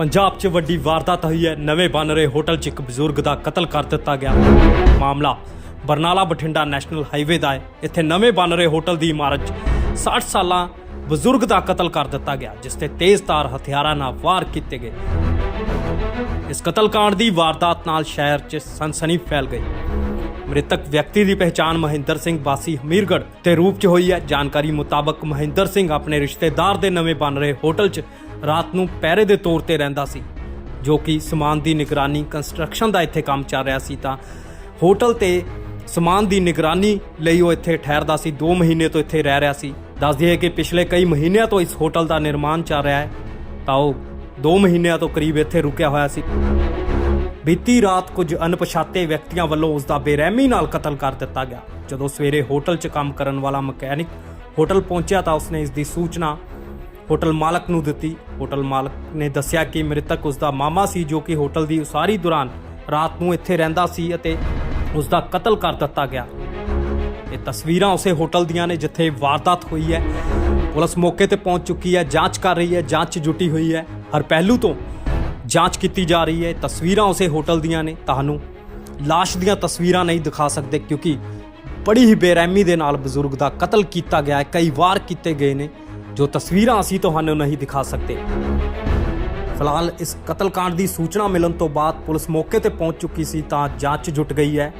ਪੰਜਾਬ 'ਚ ਵੱਡੀ ਵਾਰਦਾਤ ਹੋਈ ਹੈ। ਨਵੇਂ ਬਣ ਰਹੇ ਹੋਟਲ 'ਚ ਇੱਕ ਬਜ਼ੁਰਗ ਦਾ ਕਤਲ ਕਰ ਦਿੱਤਾ ਗਿਆ। ਮਾਮਲਾ ਬਰਨਾਲਾ ਬਠਿੰਡਾ ਨੈਸ਼ਨਲ ਹਾਈਵੇ ਦਾ ਹੈ। ਇੱਥੇ ਨਵੇਂ ਬਣ ਰਹੇ ਹੋਟਲ ਦੀ ਇਮਾਰਤ 'ਚ 60 ਸਾਲਾਂ ਬਜ਼ੁਰਗ ਦਾ ਕਤਲ ਕਰ ਦਿੱਤਾ ਗਿਆ, ਜਿਸ ਤੇ ਤੇਜ਼ਧਾਰ ਹਥਿਆਰਾਂ ਨਾਲ ਵਾਰ ਕੀਤੇ ਗਏ। ਇਸ ਕਤਲकांड ਦੀ ਵਾਰਦਾਤ ਨਾਲ ਸ਼ਹਿਰ 'ਚ ਸਨਸਨੀ ਫੈਲ ਗਈ। ਮ੍ਰਿਤਕ ਵਿਅਕਤੀ ਦੀ ਪਹਿਚਾਣ ਮਹਿੰਦਰ ਸਿੰਘ ਬਾਸੀ ਹਮੀਰਗੜ ਦੇ ਰੂਪ 'ਚ ਹੋਈ ਹੈ। ਜਾਣਕਾਰੀ ਮੁਤਾਬਕ ਮਹਿੰਦਰ ਸਿੰਘ ਆਪਣੇ ਰਿਸ਼ਤੇਦਾਰ ਦੇ ਨਵੇਂ ਬਣ ਰਹੇ ਹੋਟਲ 'ਚ ਰਾਤ ਨੂੰ ਪਹਿਰੇ ਦੇ ਤੌਰ ਤੇ ਰਹਿੰਦਾ ਸੀ। ਜੋ ਕਿ ਸਮਾਨ ਦੀ ਨਿਗਰਾਨੀ ਕੰਸਟਰਕਸ਼ਨ ਦਾ ਇੱਥੇ ਕੰਮ ਚੱਲ ਰਿਹਾ ਸੀ ਤਾਂ ਹੋਟਲ ਤੇ ਸਮਾਨ ਦੀ ਨਿਗਰਾਨੀ ਲਈ ਉਹ ਇੱਥੇ ਠਹਿਰਦਾ ਸੀ। 2 ਮਹੀਨੇ ਤੋਂ ਇੱਥੇ ਰਹਿ ਰਿਹਾ ਸੀ। ਦੱਸ ਦਈਏ ਕਿ ਪਿਛਲੇ ਕਈ ਮਹੀਨਿਆਂ ਤੋਂ ਇਸ ਹੋਟਲ ਦਾ ਨਿਰਮਾਣ ਚੱਲ ਰਿਹਾ ਹੈ। ਤਾਂ ਉਹ 2 ਮਹੀਨਿਆਂ ਤੋਂ ਕਰੀਬ ਇੱਥੇ ਰੁਕਿਆ ਹੋਇਆ ਸੀ। ਬੀਤੀ ਰਾਤ ਕੁਝ ਅਣਪਛਾਤੇ ਵਿਅਕਤੀਆਂ ਵੱਲੋਂ ਉਸ ਦਾ ਬੇਰਹਿਮੀ ਨਾਲ ਕਤਲ ਕਰ ਦਿੱਤਾ ਗਿਆ। ਜਦੋਂ ਸਵੇਰੇ ਹੋਟਲ 'ਚ ਕੰਮ ਕਰਨ ਵਾਲਾ ਮਕੈਨਿਕ ਹੋਟਲ ਪਹੁੰਚਿਆ ਤਾਂ ਉਸਨੇ ਇਸ ਦੀ ਸੂਚਨਾ ਹੋਟਲ ਮਾਲਕ ਨੂੰ ਦਿੱਤੀ। ਹੋਟਲ ਮਾਲਕ ਨੇ ਦੱਸਿਆ ਕਿ ਮ੍ਰਿਤਕ ਉਸ ਦਾ ਮਾਮਾ ਸੀ ਜੋ ਕਿ ਹੋਟਲ ਦੀ ਉਸਾਰੀ ਦੌਰਾਨ ਰਾਤ ਨੂੰ ਇੱਥੇ ਰਹਿੰਦਾ ਸੀ ਅਤੇ ਉਸ ਦਾ ਕਤਲ ਕਰ ਦਿੱਤਾ ਗਿਆ। ਇਹ ਤਸਵੀਰਾਂ ਉਸੇ ਹੋਟਲ ਦੀਆਂ ਨੇ ਜਿੱਥੇ ਵਾਰਦਾਤ ਹੋਈ ਹੈ। ਪੁਲਿਸ ਮੌਕੇ ਤੇ ਪਹੁੰਚ ਚੁੱਕੀ ਹੈ, ਜਾਂਚ ਕਰ ਰਹੀ ਹੈ, ਜਾਂਚ 'ਚ ਜੁਟੀ ਹੋਈ ਹੈ। ਹਰ ਪਹਿਲੂ ਤੋਂ ਜਾਂਚ ਕੀਤੀ ਜਾ ਰਹੀ ਹੈ। ਤਸਵੀਰਾਂ ਉਸੇ ਹੋਟਲ ਦੀਆਂ ਨੇ। ਤੁਹਾਨੂੰ ਲਾਸ਼ ਦੀਆਂ ਤਸਵੀਰਾਂ ਨਹੀਂ ਦਿਖਾ ਸਕਦੇ ਕਿਉਂਕਿ ਬੜੀ ਹੀ ਬੇਰਹਿਮੀ ਦੇ ਨਾਲ ਬਜ਼ੁਰਗ ਦਾ ਕਤਲ ਕੀਤਾ ਗਿਆ ਹੈ। ਕਈ ਵਾਰ ਕੀਤੇ ਗਏ ਨੇ। ਜੋ ਤਸਵੀਰਾਂ ਅਸੀਂ ਤੁਹਾਨੂੰ ਨਹੀਂ ਦਿਖਾ ਸਕਦੇ। ਫਿਲਹਾਲ ਇਸ ਕਤਲकांड ਦੀ ਸੂਚਨਾ ਮਿਲਣ ਤੋਂ ਬਾਅਦ ਪੁਲਿਸ ਮੌਕੇ ਤੇ ਪਹੁੰਚ ਚੁੱਕੀ ਸੀ ਤਾਂ ਜਾਂਚ 'ਚ ਜੁਟ ਗਈ ਹੈ।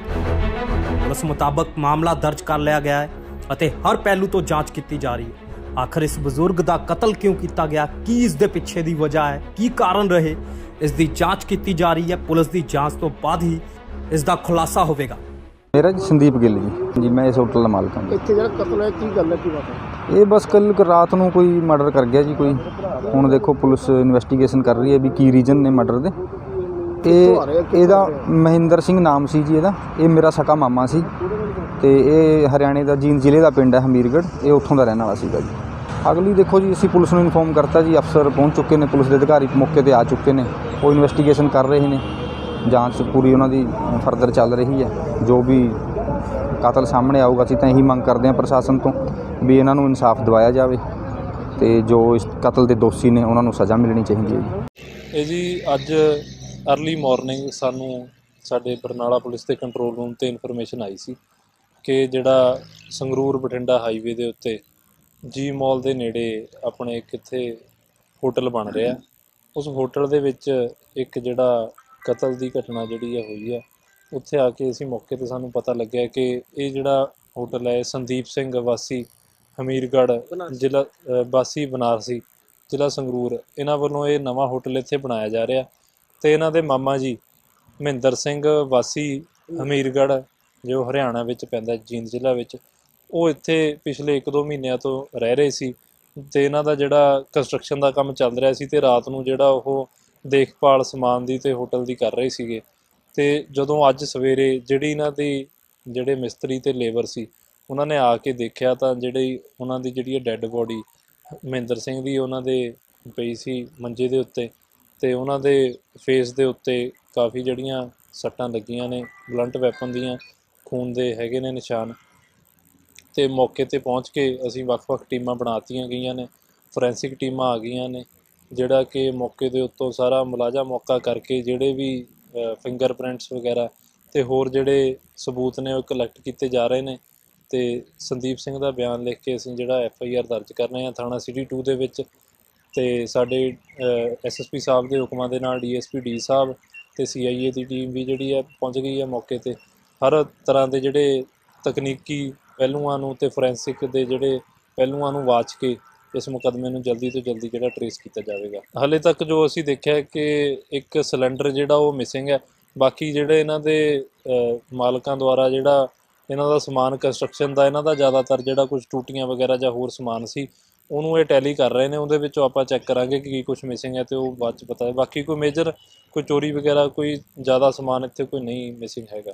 ਪੁਲਿਸ ਮੁਤਾਬਕ ਮਾਮਲਾ ਦਰਜ ਕਰ ਲਿਆ ਗਿਆ ਹੈ ਅਤੇ ਹਰ ਪਹਿਲੂ ਤੋਂ ਜਾਂਚ ਕੀਤੀ ਜਾ ਰਹੀ ਹੈ। ਆਖਰ ਇਸ ਬਜ਼ੁਰਗ ਦਾ ਕਤਲ ਕਿਉਂ ਕੀਤਾ ਗਿਆ? ਕੀ ਇਸ ਦੇ ਪਿੱਛੇ ਦੀ ਵਜ੍ਹਾ ਹੈ? ਕੀ ਕਾਰਨ ਰਹੇ? ਇਸ ਦੀ ਜਾਂਚ ਕੀਤੀ ਜਾ ਰਹੀ ਹੈ। ਪੁਲਿਸ ਦੀ ਜਾਂਚ ਤੋਂ ਬਾਅਦ ਹੀ ਇਸ ਦਾ ਖੁਲਾਸਾ ਹੋਵੇਗਾ। ਮੇਰਾ ਜੀ ਸੰਦੀਪ ਗਿੱਲ ਜੀ। ਜੀ ਮੈਂ ਇਸ ਹੋਟਲ ਦਾ ਮਾਲਕ ਹਾਂ ਜੀ। ਇੱਥੇ ਜਿਹੜਾ ਕਤਲ ਹੈ ਕੀ ਗੱਲ ਹੈ ਕੀ ਬਾਤ ਹੈ ਇਹ ਬਸ ਕੱਲ ਰਾਤ ਨੂੰ ਕੋਈ ਮਰਡਰ ਕਰ ਗਿਆ ਜੀ ਕੋਈ। ਹੁਣ ਦੇਖੋ ਪੁਲਿਸ ਇਨਵੈਸਟੀਗੇਸ਼ਨ ਕਰ ਰਹੀ ਹੈ ਵੀ ਕੀ ਰੀਜਨ ਨੇ ਮਰਡਰ ਦੇ। ਕਿੱਥੋਂ ਇਹਦਾ? ਮਹਿੰਦਰ ਸਿੰਘ ਨਾਮ ਸੀ ਜੀ ਇਹਦਾ। ਇਹ ਮੇਰਾ ਸਕਾ ਮਾਮਾ ਸੀ। ਤੇ ਇਹ ਹਰਿਆਣੇ ਦਾ ਜੀਂਦ ਜ਼ਿਲ੍ਹੇ ਦਾ ਪਿੰਡ ਹੈ ਹਮੀਰਗੜ੍ਹ। ਇਹ ਉੱਥੋਂ ਦਾ ਰਹਿਣ ਵਾਲਾ ਸੀਗਾ ਜੀ। ਅਗਲੀ ਦੇਖੋ ਜੀ ਅਸੀਂ ਪੁਲਿਸ ਨੂੰ ਇਨਫੋਰਮ ਕਰਤਾ ਜੀ ਅਫਸਰ ਪਹੁੰਚ ਚੁੱਕੇ ਨੇ ਪੁਲਿਸ ਦੇ ਅਧਿਕਾਰੀ ਮੌਕੇ ਤੇ ਆ ਚੁੱਕੇ ਨੇ। ਉਹ ਇਨਵੈਸਟੀਗੇਸ਼ਨ ਕਰ ਰਹੇ ਨੇ। ਜਾਂਚ ਪੂਰੀ ਉਹਨਾਂ ਦੀ ਫਰਦਰ ਚੱਲ ਰਹੀ ਹੈ। ਜੋ ਵੀ ਕਾਤਲ ਸਾਹਮਣੇ ਆਊਗਾ, ਅਸੀਂ ਤਾਂ ਇਹੀ ਮੰਗ ਕਰਦੇ ਹਾਂ ਪ੍ਰਸ਼ਾਸਨ ਤੋਂ ਵੀ ਇਹਨਾਂ ਨੂੰ ਇਨਸਾਫ ਦਿਵਾਇਆ ਜਾਵੇ ਤੇ ਜੋ ਇਸ ਕਤਲ ਦੇ ਦੋਸ਼ੀ ਨੇ, ਉਹਨਾਂ ਨੂੰ ਸਜ਼ਾ ਮਿਲਣੀ ਚਾਹੀਦੀ ਹੈ ਜੀ। ਇਹ ਜੀ ਅੱਜ ਅਰਲੀ ਮਾਰਨਿੰਗ ਸਾਨੂੰ ਸਾਡੇ ਬਰਨਾਲਾ ਪੁਲਿਸ ਦੇ ਕੰਟਰੋਲ ਰੂਮ ਤੇ ਇਨਫੋਰਮੇਸ਼ਨ ਆਈ ਸੀ ਕਿ ਜਿਹੜਾ ਸੰਗਰੂਰ ਬਠਿੰਡਾ ਹਾਈਵੇ ਦੇ ਉੱਤੇ ਜੀ ਮਾਲ ਦੇ ਨੇੜੇ ਆਪਣੇ ਕਿੱਥੇ ਹੋਟਲ ਬਣ ਰਿਹਾ। ਉਸ ਹੋਟਲ ਦੇ ਵਿੱਚ ਇੱਕ ਜਿਹੜਾ ਕਤਲ ਦੀ ਘਟਨਾ ਜਿਹੜੀ ਹੈ ਹੋਈ ਹੈ ਉੱਥੇ ਆ ਕੇ ਅਸੀਂ ਮੌਕੇ ਤੇ ਸਾਨੂੰ ਪਤਾ ਲੱਗਿਆ ਕਿ ਇਹ ਜਿਹੜਾ ਹੋਟਲ ਹੈ ਸੰਦੀਪ ਸਿੰਘ ਵਾਸੀ ਹਮੀਰਗੜ੍ਹ ਜ਼ਿਲ੍ਹਾ ਅ, ਵਾਸੀ ਬਨਾਰਸੀ ਜ਼ਿਲ੍ਹਾ ਸੰਗਰੂਰ। ਇਹਨਾਂ ਵੱਲੋਂ ਇਹ ਨਵਾਂ ਹੋਟਲ ਇੱਥੇ ਬਣਾਇਆ ਜਾ ਰਿਹਾ ਤੇ ਇਹਨਾਂ ਦੇ ਮਾਮਾ ਜੀ ਮਹਿੰਦਰ ਸਿੰਘ ਵਾਸੀ ਹਮੀਰਗੜ੍ਹ ਜੋ ਹਰਿਆਣਾ ਵਿੱਚ ਪੈਂਦਾ ਜੀਂਦ ਜ਼ਿਲ੍ਹਾ ਵਿੱਚ ਉਹ ਇੱਥੇ ਪਿਛਲੇ 1-2 ਮਹੀਨਿਆਂ ਤੋਂ ਰਹਿ ਰਹੇ ਸੀ ਤੇ ਇਹਨਾਂ ਦਾ ਜਿਹੜਾ ਕੰਸਟਰਕਸ਼ਨ ਦਾ ਕੰਮ ਚੱਲ ਰਿਹਾ ਸੀ ਤੇ ਰਾਤ ਨੂੰ ਜਿਹੜਾ ਉਹ ਦੇਖਭਾਲ ਸਮਾਨ ਦੀ ਤੇ ਹੋਟਲ ਦੀ ਕਰ ਰਹੇ ਸੀਗੇ। ਤੇ ਜਦੋਂ ਅੱਜ ਸਵੇਰੇ ਜਿਹੜੀ ਇਹਨਾਂ ਦੀ, ਜਿਹੜੇ ਮਿਸਤਰੀ ਤੇ ਲੇਬਰ ਸੀ, ਉਹਨਾਂ ਨੇ ਆ ਕੇ ਦੇਖਿਆ ਤਾਂ ਜਿਹੜੀ ਉਹਨਾਂ ਦੀ ਜਿਹੜੀ ਡੈੱਡ ਬੋਡੀ ਮਹਿੰਦਰ ਸਿੰਘ ਦੀ ਉਹਨਾਂ ਦੇ ਪਈ ਸੀ ਮੰਜੇ ਦੇ ਉੱਤੇ ਤੇ ਉਹਨਾਂ ਦੇ ਫੇਸ ਦੇ ਉੱਤੇ ਕਾਫੀ ਜਿਹੜੀਆਂ ਸੱਟਾਂ ਲੱਗੀਆਂ ਨੇ, ਬਲੰਟ ਵੈਪਨ ਦੀਆਂ, ਖੂਨ ਦੇ ਹੈਗੇ ਨੇ ਨਿਸ਼ਾਨ। ਤੇ ਮੌਕੇ ਤੇ ਪਹੁੰਚ ਕੇ ਅਸੀਂ ਵੱਖ-ਵੱਖ ਟੀਮਾਂ ਬਣਾਤੀਆਂ ਗਈਆਂ ਨੇ, ਫੋਰੈਂਸਿਕ ਟੀਮਾਂ ਆ ਗਈਆਂ ਨੇ। ਜਿਹੜਾ ਕਿ ਮੌਕੇ ਦੇ ਉੱਤੋਂ ਸਾਰਾ ਮੁਲਾਜ਼ਾ ਮੌਕਾ ਕਰਕੇ ਜਿਹੜੇ ਵੀ ਫਿੰਗਰਪ੍ਰਿੰਟਸ ਵਗੈਰਾ ਤੇ ਹੋਰ ਜਿਹੜੇ ਸਬੂਤ ਨੇ ਉਹ ਕਲੈਕਟ ਕੀਤੇ ਜਾ ਰਹੇ ਨੇ ਤੇ ਸੰਦੀਪ ਸਿੰਘ ਦਾ ਬਿਆਨ ਲਿਖ ਕੇ ਅਸੀਂ ਜਿਹੜਾ ਐਫ ਆਈ ਆਰ ਦਰਜ ਕਰ ਰਹੇ ਹਾਂ ਥਾਣਾ ਸਿਟੀ 2 ਦੇ ਵਿੱਚ ਤੇ ਸਾਡੇ ਐਸਐਸਪੀ ਸਾਹਿਬ ਦੇ ਹੁਕਮਾਂ ਦੇ ਨਾਲ ਡੀ ਐੱਸ ਪੀ ਡੀ ਸਾਹਿਬ ਤੇ ਏ ਦੀ ਟੀਮ ਵੀ ਜਿਹੜੀ ਹੈ ਪਹੁੰਚ ਗਈ ਹੈ ਮੌਕੇ ਤੇ। ਹਰ ਤਰ੍ਹਾਂ ਦੇ ਜਿਹੜੇ ਤਕਨੀਕੀ ਪਹਿਲੂਆਂ ਨੂੰ ਤੇ ਫੋਰੈਂਸਿਕ ਦੇ ਜਿਹੜੇ ਪਹਿਲੂਆਂ ਨੂੰ ਵਾਚ ਕੇ ਇਸ ਮੁਕੱਦਮੇ ਨੂੰ ਜਲਦੀ ਤੋਂ ਜਲਦੀ ਜਿਹੜਾ ਟਰੇਸ ਕੀਤਾ ਜਾਵੇਗਾ। ਹਾਲੇ ਤੱਕ ਜੋ ਅਸੀਂ ਦੇਖਿਆ ਹੈ ਕਿ ਇੱਕ ਸਿਲੰਡਰ ਜਿਹੜਾ ਉਹ ਮਿਸਿੰਗ ਹੈ। ਬਾਕੀ ਜਿਹੜੇ ਇਹਨਾਂ ਦੇ ਮਾਲਕਾਂ ਦੁਆਰਾ ਜਿਹੜਾ ਇਹਨਾਂ ਦਾ ਸਮਾਨ ਕੰਸਟਰਕਸ਼ਨ ਦਾ, ਇਹਨਾਂ ਦਾ ਜ਼ਿਆਦਾਤਰ ਜਿਹੜਾ ਕੁਝ ਟੂਟੀਆਂ ਵਗੈਰਾ ਜਾਂ ਹੋਰ ਸਮਾਨ ਸੀ, ਉਹਨੂੰ ਇਹ ਟੈਲੀ ਕਰ ਰਹੇ ਨੇ। ਉਹਦੇ ਵਿੱਚੋਂ ਆਪਾਂ ਚੈੱਕ ਕਰਾਂਗੇ ਕਿ ਕੀ ਕੁਝ ਮਿਸਿੰਗ ਹੈ ਤੇ ਉਹ ਬਾਅਦ ਚ ਪਤਾ ਹੈ ਬਾਕੀ ਕੋਈ ਮੇਜਰ ਕੋਈ ਚੋਰੀ ਵਗੈਰਾ, ਕੋਈ ਜ਼ਿਆਦਾ ਸਮਾਨ ਇੱਥੇ ਕੋਈ ਨਹੀਂ ਮਿਸਿੰਗ ਹੈਗਾ।